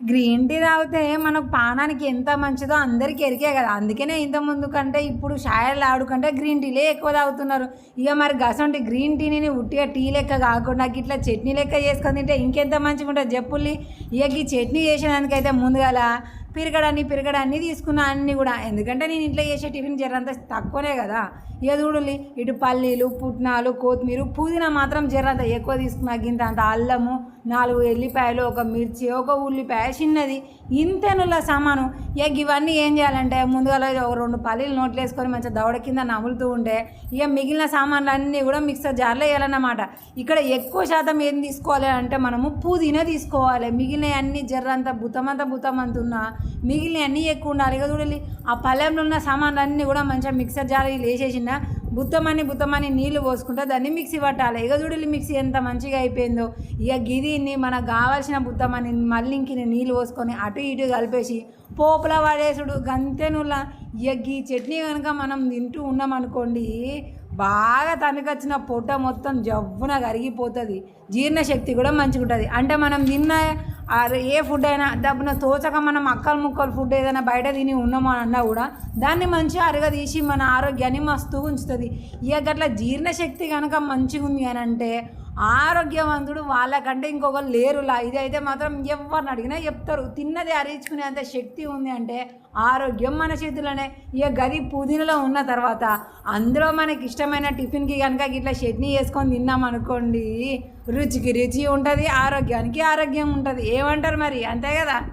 Green tea తాగితే మనకు పానానికి ఎంత మంచిదో అందరికీ ఎరికే కదా. అందుకనే ఇంత ముందు కంటే ఇప్పుడు షాయర్లు ఆడుకుంటే గ్రీన్ టీలే ఎక్కువ తాగుతున్నారు. ఇక మరి గసంటి గ్రీన్ టీని ఉట్టిగా టీ లెక్క కాకుండా ఇట్లా చట్నీ లెక్క చేసుకొని తింటే ఇంకెంత మంచిగా ఉంటుంది చెప్పుల్ని ఇక ఈ చట్నీ చేసేదానికైతే ముందుగాల పెరగడాన్ని పెరగడాన్ని తీసుకున్నా అన్ని కూడా. ఎందుకంటే నేను ఇంట్లో చేసే టిఫిన్ జరంత తక్కువనే కదా. ఇక చూడండి ఇటు పల్లీలు పుట్నాలు కొత్తిమీర పుదీనా మాత్రం జర్రంత ఎక్కువ తీసుకున్నా. గింత అంత అల్లము నాలుగు ఎల్లిపాయలు ఒక మిర్చి ఒక ఉల్లిపాయ చిన్నది. ఇంతనుల సామాను. ఇక ఇవన్నీ ఏం చేయాలంటే ముందుగా ఒక రెండు పల్లీలు నోట్లు వేసుకొని మంచిగా దవడ కింద నములుతూ ఉంటే ఇక మిగిలిన సామాన్లు అన్నీ కూడా మిక్సర్ జార్లో వేయాలన్నమాట. ఇక్కడ ఎక్కువ శాతం ఏం తీసుకోవాలి అంటే మనము పుదీనా తీసుకోవాలి. మిగిలిన అన్ని జర్రంత బుతమంత బుతమంత ఉన్నా మిగిలిన అన్నీ ఎక్కువ ఉండాలి. ఇక చూడాలి ఆ పళ్ళెంలో ఉన్న సామాన్లు అన్నీ కూడా మంచిగా మిక్సర్ జార్ వేసేసిన బుత్తమని బుత్తమని నీళ్ళు పోసుకుంటే దాన్ని మిక్సీ పట్టాలి. ఇక చూడాలి మిక్సీ ఎంత మంచిగా అయిపోయిందో. ఇక గిదిని మనకు కావాల్సిన బుత్తమని మళ్ళీ ఇంక నీళ్ళు పోసుకొని అటు ఇటు కలిపేసి పోపుల పడేసుడు. గంతెనులా ఇక ఈ చట్నీ కనుక మనం తింటూ ఉన్నామనుకోండి బాగా తనకొచ్చిన పొట్ట మొత్తం జవ్వున కరిగిపోతుంది. జీర్ణశక్తి కూడా మంచిగా ఉంటుంది అంటే మనం తిన్న ఏ ఫుడ్ అయినా డబ్బున తోచక మనం అక్కలు ముక్కలు ఫుడ్ ఏదైనా బయట తిని ఉన్నామో అని అన్నా కూడా దాన్ని మంచిగా అరగదీసి మన ఆరోగ్యాన్ని మస్తు ఉంచుతుంది. ఇక గట్ల జీర్ణశక్తి కనుక మంచిగా ఉంది అని అంటే ఆరోగ్యవంతుడు వాళ్ళకంటే ఇంకొకరు లేరులా. ఇది అయితే మాత్రం ఎవరిని అడిగినా చెప్తారు. తిన్నది అరించుకునే అంత శక్తి ఉంది అంటే ఆరోగ్యం మన చేతిలోనే ఇక గది పుదీనలో ఉన్న తర్వాత అందులో మనకి ఇష్టమైన టిఫిన్కి కనుక ఇట్లా చట్నీ వేసుకొని తిన్నాం అనుకోండి రుచికి రుచి ఉంటుంది ఆరోగ్యానికి ఆరోగ్యం ఉంటుంది. ఏమంటారు మరి? అంతే కదా?